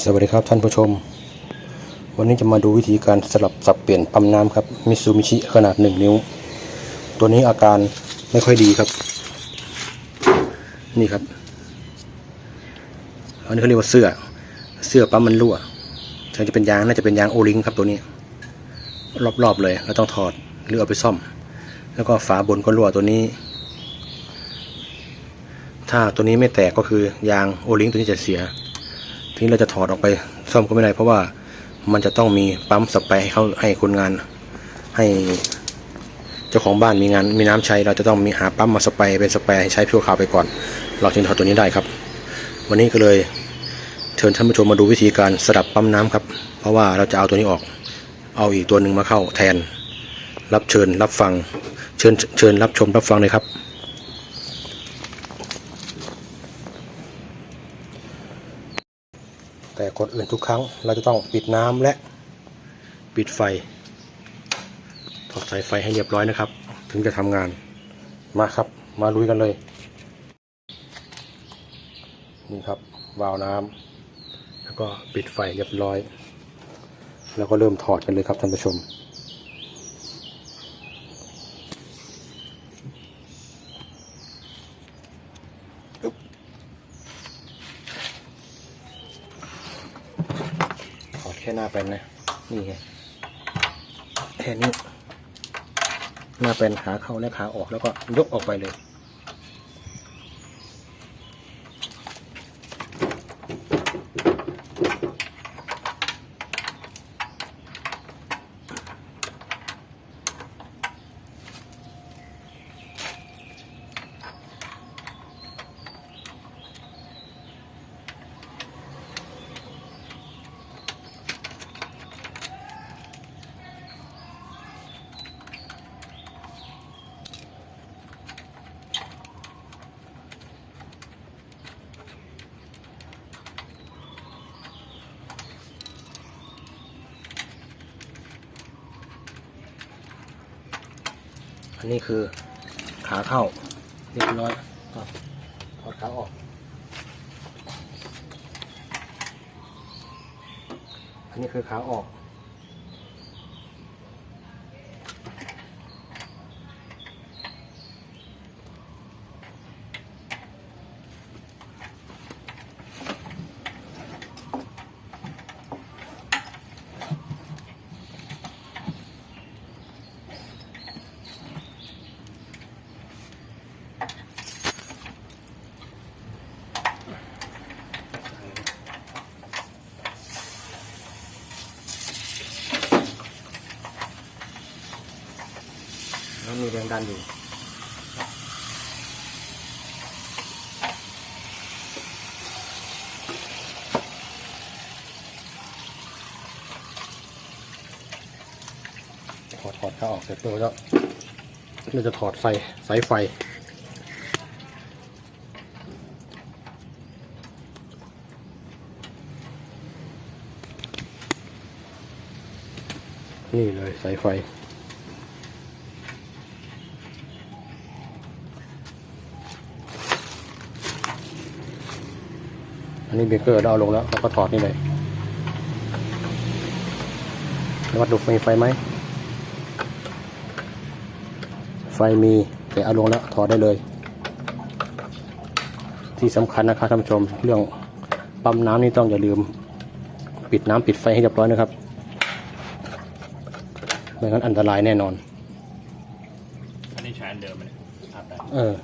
สวัสดีครับท่านผู้ชม วันนี้จะมาดูวิธีการสลับสับเปลี่ยนปั๊มน้ำครับมิซูมิชิขนาด 1 นิ้ว ตัวนี้อาการไม่ค่อยดีครับ นี่ครับ อันนี้เขาเรียกว่าเสื้อ เสื้อปั๊มมันรั่วถึงจะเป็นยางน่าจะเป็นยางโอลิงครับตัวนี้ รอบๆเลยเราต้องถอดหรือเอาไปซ่อม แล้วก็ฝาบนก็รั่วตัวนี้ ถ้าตัวนี้ไม่แตกก็คือยางโอลิงตัวนี้จะเสีย ทีนี้เราจะถอดออกไปซ่อมก็ไม่ได้ เพราะว่ามันจะต้องมีปั๊มสเปรย์ให้เขาให้คนงาน ให้เจ้าของบ้านมีงานมีน้ำใช้ เราจะต้องมีหาปั๊มมาสเปรย์เป็นสเปรย์ให้ใช้ชั่วคราวไปก่อน เราจึงถอดตัวนี้ได้ครับ วันนี้ก็เลยเชิญท่านผู้ชมมาดูวิธีการสลับปั๊มน้ำครับ เพราะว่าเราจะเอาตัวนี้ออก เอาอีกตัวหนึ่งมาเข้าแทน รับเชิญรับฟัง เชิญเชิญรับชมรับฟังเลยครับ แต่กดอื่นทุกครั้งเราจะต้องปิดน้ำและปิดไฟถอดสายไฟให้เรียบร้อยนะครับ ถึงจะทำงานมาครับ มาลุยกันเลย นี่ครับวาล์วน้ำแล้วก็ปิดไฟเรียบร้อย แล้วก็เริ่มถอดกันเลยครับท่านผู้ชม ถอดแค่ หน้าเป็นนะ นี่ไงแค่นี้หน้าเป็นขาเข้าและขาออกแล้วก็ยกออกไปเลย อันนี้คือขาเข้าเรียบร้อยก็ถอดขาออกอันนี้คือขาออก ดันอยู่ถอดถอดขาออกเสร็จแล้วเราจะถอดไฟสายไฟนี่เลยสายไฟ อันนี้เบรกเกอร์เราเอาลงแล้วเราก็ถอดนี่เลยแล้ววัดดูไฟไฟไหม ไฟมีแต่เอาลงแล้วถอดได้เลย ที่สำคัญนะครับท่านผู้ชม เรื่องปั๊มน้ำนี่ต้องอย่าลืม ปิดน้ำปิดไฟให้เรียบร้อยนะครับไม่งั้นอันตรายแน่นอน อันนี้ใช้อันเดิมไหมเนี่ยครับได้เออ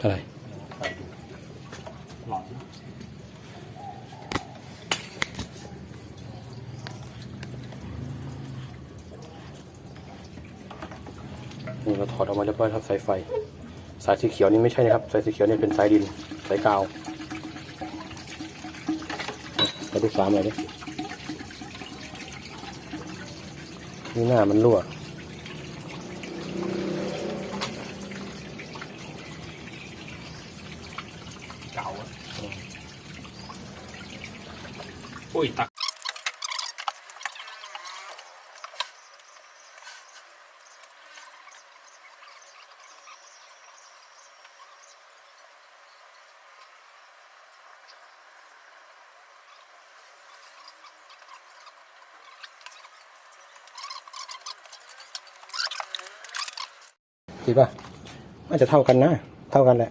อะไรไหลอดนี่เราถอดออกมาเรียบร้อยครับสายไฟ สายสีเขียวนี่ไม่ใช่นะครับ สายสีเขียวนี่เป็นสายดิน สายกาวไปดูสามเลยดินี่หน้ามันรั่ว ปุ้ยตักป่ามันจะเท่ากันนะ เท่ากันแหละ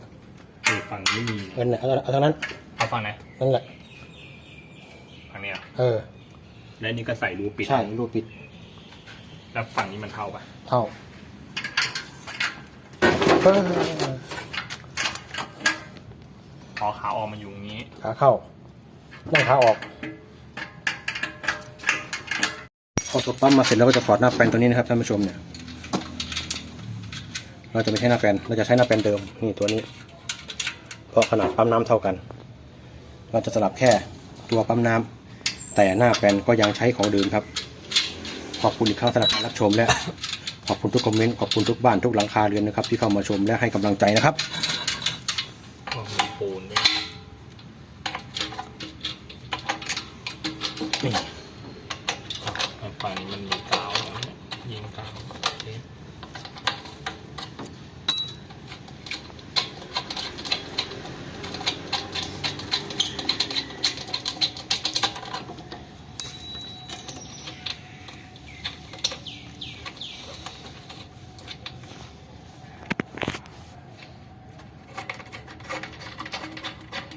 ฝั่งนี้มีเงินแหละเอาเอาเท่านั้น เอาฝั่งไหน นั่นแหละ เนี้ยเออ และนี่ก็ใส่รูปิด ใช่รูปปิด แล้วฝั่งนี้มันเท่าปะเท่าเออพอขาออกมาอยู่อย่างนี้ ขาเข้านั่งขาออกพอตัวปั๊มมาเสร็จแล้วก็จะถอดหน้าแปลนตัวนี้นะครับท่านผู้ชมเนี่ย เราจะไม่ใช้หน้าแปลนเราจะใช้หน้าแปลนเดิมนี่ตัวนี้ เพราะขนาดปั๊มน้ำเท่ากัน เราจะสลับแค่ตัวปั๊มน้ำ แต่หน้าแปลนก็ยังใช้ของเดิมครับ ขอบคุณอีกครั้งสำหรับการรับชมและขอบคุณทุกคอมเมนต์ขอบคุณทุกบ้านทุกหลังคาเรือนนะครับ ที่เข้ามาชมและให้กำลังใจนะครับก็มีปูนด้วยนี่อะฝั่งนี้มันมีกาวนะยิงกาว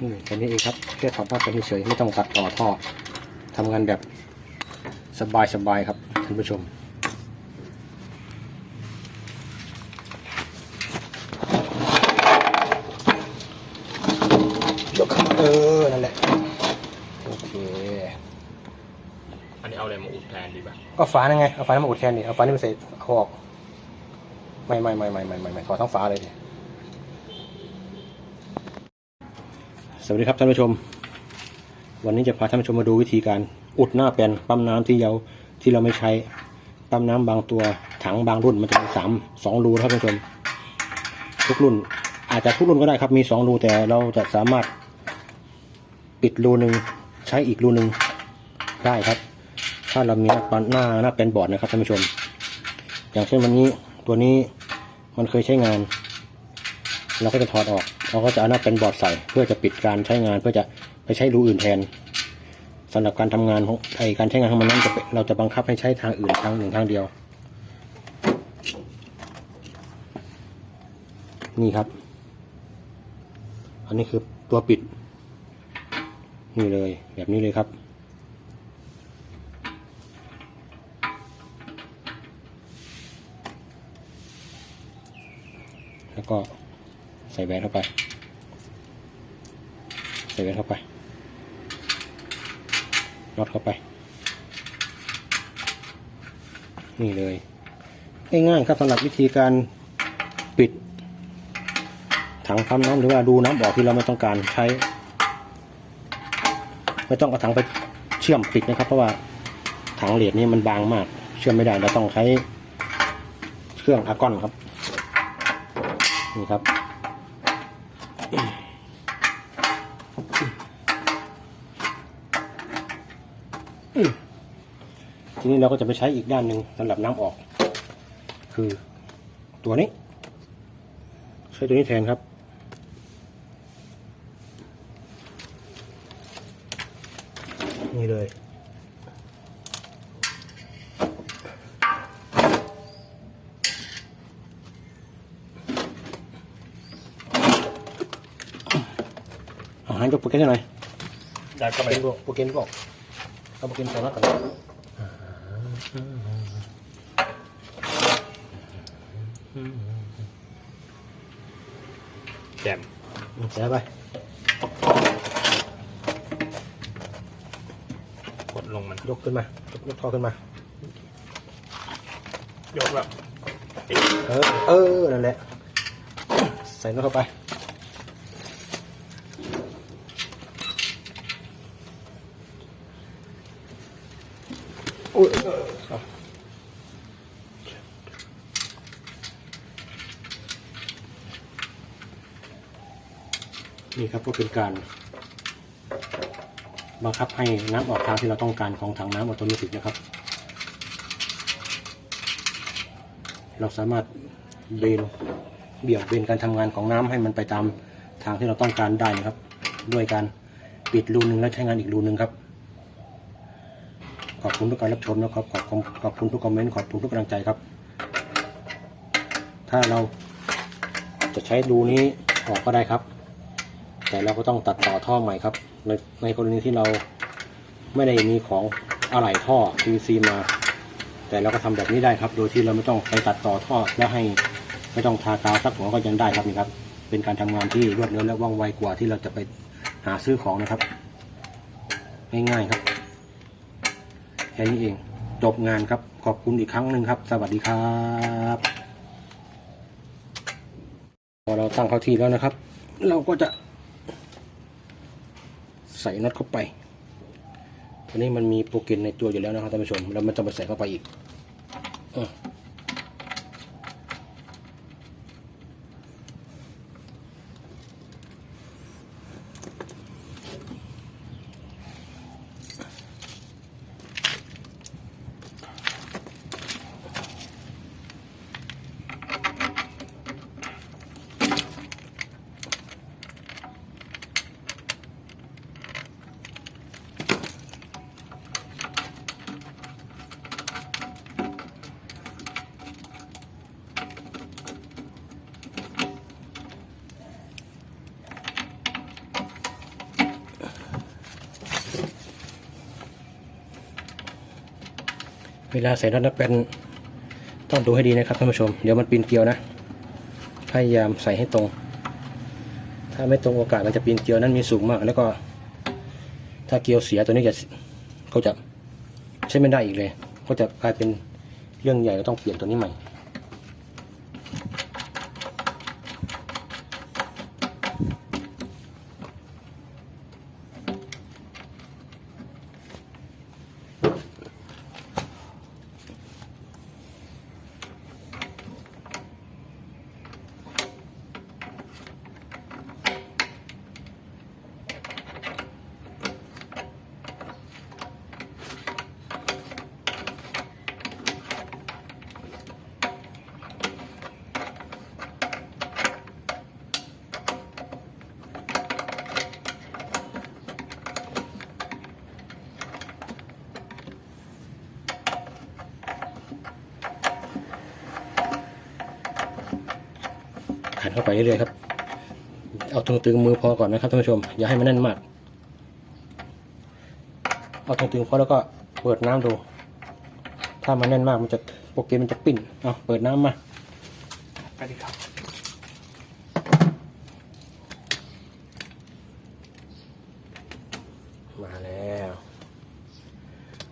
อืมแค่นี้เองครับแค่ถอดหน้าแปลนเฉยไม่ต้องตัดต่อท่อทำงานแบบสบายๆครับท่านผู้ชมยกขึ้นเออนั่นแหละโอเคอันนี้เอาอะไรมาอุดแทนดีป่ะก็ฝานั่นไงเอาฝานั้นมาอุดแทนดิเอาฝานี้มาใส่เอาออกไม่ไม่ไม่ไม่ไม่ไม่ไม่ถอดทั้งฝาเลยดิ วัสดีครับท่านผู้ชม วันนี้จะพาท่านผู้ชมมาดูวิธีการอุดหน้าแปลนปั๊มน้ำที่เราที่เราไม่ใช้ปั๊มน้ำบางตัวถังบางรุ่นมันจะมีสามสองรูครับท่านผู้ชม ทุกรุ่น อาจจะทุกรุ่นก็ได้ครับมีสองรูแต่เราจะสามารถปิดรูหนึ่งใช้อีกรูหนึ่งได้ครับ ถ้าเรามีหน้าปันหน้าหน้าเป็นบอร์ดนะครับท่านผู้ชม อย่างเช่นวันนี้ตัวนี้มันเคยใช้งาน เราก็จะถอดออก เราก็จะเอาหน้าเป็นบอร์ดใส่ เพื่อจะปิดการใช้งานเพื่อจะไปใช้รูอื่นแทนสำหรับการทำงานของไอการใช้งานของมันนั้นจะเราจะบังคับให้ใช้ทางอื่นทางหนึ่งทางเดียว นี่ครับ อันนี้คือตัวปิด นี่เลยแบบนี้เลยครับแล้วก็ ใส่แหวนเข้าไป ใส่แหวนเข้าไปน็อตเข้าไป นี่เลย ง่ายๆครับสำหรับวิธีการปิด ถังปั๊มน้ำหรือว่าดูน้ำออกที่เราไม่ต้องการใช้ ไม่ต้องเอาถังไปเชื่อมปิดนะครับ เพราะว่าถังเหรียญนี่มันบางมาก เชื่อมไม่ได้เราต้องใช้เครื่องอากอนครับ นี่ครับ ทีนี้เราก็จะไปใช้อีกด้านหนึ่งสำหรับน้ำออก คือตัวนี้ ใช้ตัวนี้แทนครับ นี่เลย เอาหันยกโปรแกรมหน่อยได้ก็โปไปรแกรมบอกโปรแกรมบอกเอาโปรแกรมใส่มาก่อนแจมใส่ไปกดลงมันยกขึ้นมายกยกท่อขึ้นมายกแบบเออเออนั่นแหละ ใส่น็อตเข้าไป อุ้ยนี่ครับก็เป็นการบังคับให้น้ำออกทางที่เราต้องการของถังน้ำอัตโนมัตินะครับ เราสามารถเบนเบี่ยงเบนการทำงานของน้ำให้มันไปตามทางที่เราต้องการได้นะครับ ด้วยการปิดรูนึงแล้วใช้งานอีกรูนึงครับ ขอบคุณทุกการรับชมนะครับ ขอบคุณขอบคุณทุกคอมเมนต์ขอบคุณทุกกำลังใจครับ ถ้าเราจะใช้รูนี้ออกก็ได้ครับ แต่เราก็ต้องตัดต่อท่อใหม่ครับ ในในกรณีที่เราไม่ได้มีของอะไหล่ท่อ PVC มา แต่เราก็ทำแบบนี้ได้ครับ โดยที่เราไม่ต้องไปตัดต่อท่อแล้วให้ไม่ต้องทากาวสักหัวก็ยังได้ครับนี่ครับ เป็นการทำงานที่รวดเร็วและว่องไวกว่าที่เราจะไปหาซื้อของนะครับ ง่ายๆครับ ค่นี้เอง จบงานครับ ขอบคุณอีกครั้งหนึ่งครับ สวัสดีครับ พอเราตั้งเข้าที่แล้วนะครับ เราก็จะ ใส่น็อตเข้าไปอันนี้มันมีโปรเกนในตัวอยู่แล้วนะครับท่านผู้ชม เราไม่ต้องไปใส่เข้าไปอีกอ ลาใส่น็อตเป็นต้องดูให้ดีนะครับท่านผู้ชม เดี๋ยวมันปีนเกลียวนะ พยายามใส่ให้ตรง ถ้าไม่ตรงโอกาสมันจะปีนเกลียวนั้นมีสูงมาก แล้วก็ ถ้าเกลียวเสียตัวนี้จะก็จะใช้ไม่ได้อีกเลย ก็จะกลายเป็นเรื่องใหญ่ก็ต้องเปลี่ยนตัวนี้ใหม่ นเข้าไปเรื่อยๆครับ เอาตึงๆมือพอก่อนนะครับท่านผู้ชม อย่าให้มันแน่นมาก เอาตึงๆพอแล้วก็เปิดน้ำดู ถ้ามันแน่นมากมันจะโปรแกรมมันจะปิ้นเอาเปิดน้ำมาไปดิครับมาแล้ว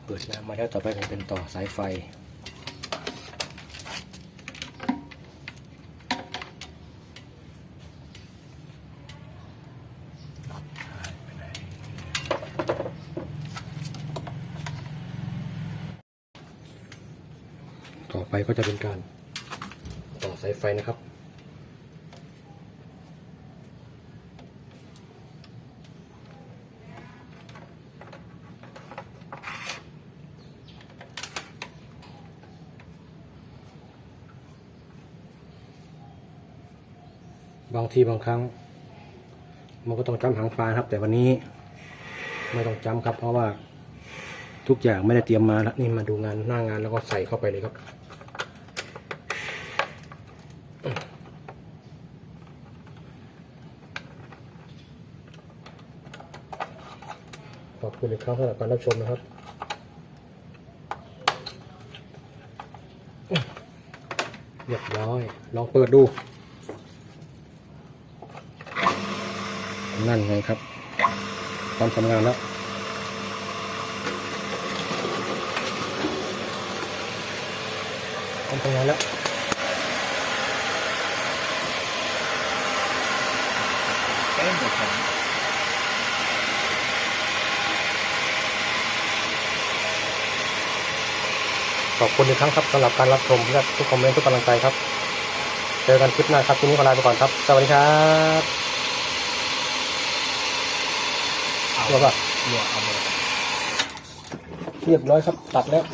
เปิดน้ำมาแล้วต่อไปผมเป็นต่อสายไฟ ก็จะเป็นการต่อสายไฟนะครับ บางทีบางครั้ง มันก็ต้องจำหางปลาครับ แต่วันนี้ไม่ต้องจำครับ เพราะว่าทุกอย่างไม่ได้เตรียมมาแล้วนี่มาดูงานหน้างานแล้วก็ใส่เข้าไปเลยครับ ขอบคุณอีกครั้งสำหรับการรับชมนะครับเรียบร้อย ลองเปิดดู นั่นไงครับพร้อมทำงานแล้วพร้อมทำงานแล้วเต้นกับผม ขอบคุณอีกครั้งครับสำหรับการรับชมและทุกคอมเมนต์ทุกกำลังใจครับ เจอกันคลิปหน้าครับทีนี้ขอลาไปก่อนครับ สวัสดีครับเอาแล้วก็เรียกเอาเบอร์เรียบร้อยครับตัดแล้ว